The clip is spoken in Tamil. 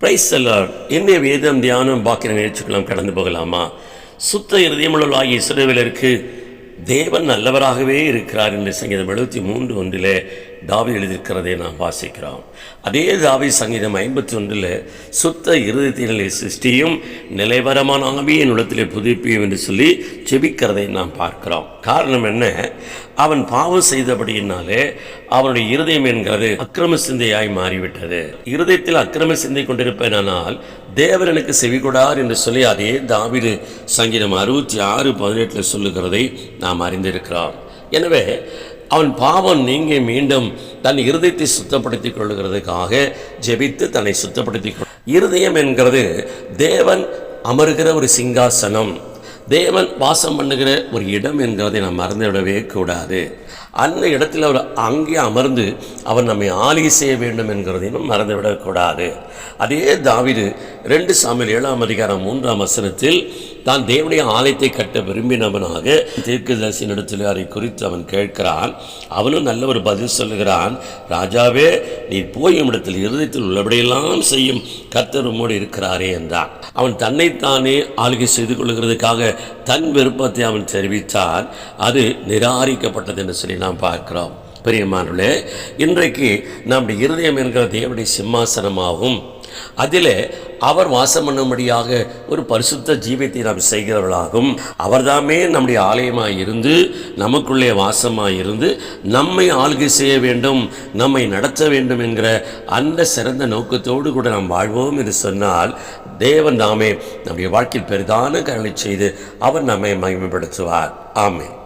பிரைஸ் செல்லார் இன்றைய வேதம் தியானம் பாக்கிற நிகழ்ச்சிக்கெல்லாம் கடந்து போகலாமா? சுத்த இருதயமுள்ள ஆகிய சிறுவிலருக்கு தேவன் நல்லவராகவே இருக்கிறார் என்று சங்கீதம் எழுபத்தி மூன்று ஒன்றிலே தாவி எழுதியிருக்கிறதை நாம் வாசிக்கிறோம். அதே தாவி சங்கீதம் ஐம்பத்தி ஒன்றில் சுத்த இருதயத்திலே சிருஷ்டியும் நிலைவரமான ஆவியின் உள்ளத்திலே புதுப்பியும் என்று சொல்லி செபிக்கிறதை நாம் பார்க்கிறோம். காரணம் என்ன? அவன் பாவம் செய்தபடியினாலே அவனுடைய இருதயம் என்கிறது அக்கிரம சிந்தையாய் மாறிவிட்டது. இருதயத்தில் அக்கிரம சிந்தை கொண்டிருப்பேனானால் தேவர் எனக்கு செவிகொடார் என்று சொல்லி அதே தாவிது சங்கீதம் அறுபத்தி ஆறு பதினெட்டில் சொல்லுகிறதை நாம் அறிந்திருக்கிறோம். எனவே அவன் பாவம் நீங்கி மீண்டும் தன் இருதயத்தை சுத்தப்படுத்திக் கொள்ளுகிறதுக்காக ஜெபித்து தன்னை சுத்தப்படுத்திக் கொள் இருதயம் என்கிறது தேவன் அமர்கிற ஒரு சிங்காசனம். தேவன் வாசம் பண்ணுகிற ஒரு இடம் என்கிறதை நாம் மறந்துவிடவே கூடாது. அந்த இடத்தில் அவர் அங்கே அமர்ந்து அவர் நம்மை ஆளுகை செய்ய வேண்டும் என்கிறதையும் மறந்துவிடக்கூடாது. அதே தாவிது ரெண்டு சாமியில் ஏழாம் அதிகாரம் மூன்றாம் வசனத்தில் தான் தேவனுடைய ஆலயத்தை கட்ட விரும்பினவனாக தீர்க்கதரிசியினிடத்தில் அதை குறித்து அவன் கேட்கிறான். அவனும் நல்ல ஒரு பதில் சொல்லுகிறான். ராஜாவே நீ போய் இடத்தில் இருதயத்தில் உள்ளபடியெல்லாம் செய்யும். கர்த்தர் உம்மோடு இருக்கிறாரே என்றான். அவன் தன்னைத்தானே ஆளுகை செய்து கொள்கிறதுக்காக தன் விருப்பத்தை அவன் தெரிவித்தான் அது நிராகரிக்கப்பட்டது என்று சொல்லி நாம் பார்க்கிறோம். பெரியமானே இன்றைக்கு நம்முடைய இருதயம் என்கிற தேவனுடைய சிம்மாசனமாகும். அதிலே அவர் வாசம் பண்ணும்படியாக ஒரு பரிசுத்த ஜீவியத்தை நாம் செய்கிறவர்களாகும். அவர்தாமே நம்முடைய ஆலயமாக இருந்து நமக்குள்ளே வாசமாக இருந்து நம்மை ஆளுகை செய்ய வேண்டும் நம்மை நடத்த வேண்டும் என்கிற அந்த சிறந்த நோக்கத்தோடு கூட நாம் வாழ்வோம் என்று சொன்னால் தேவன் தாமே நம்முடைய வாழ்க்கையில் பெரிதான கருணை செய்து அவர் நம்மை மகிமைப்படுத்துவார். ஆமை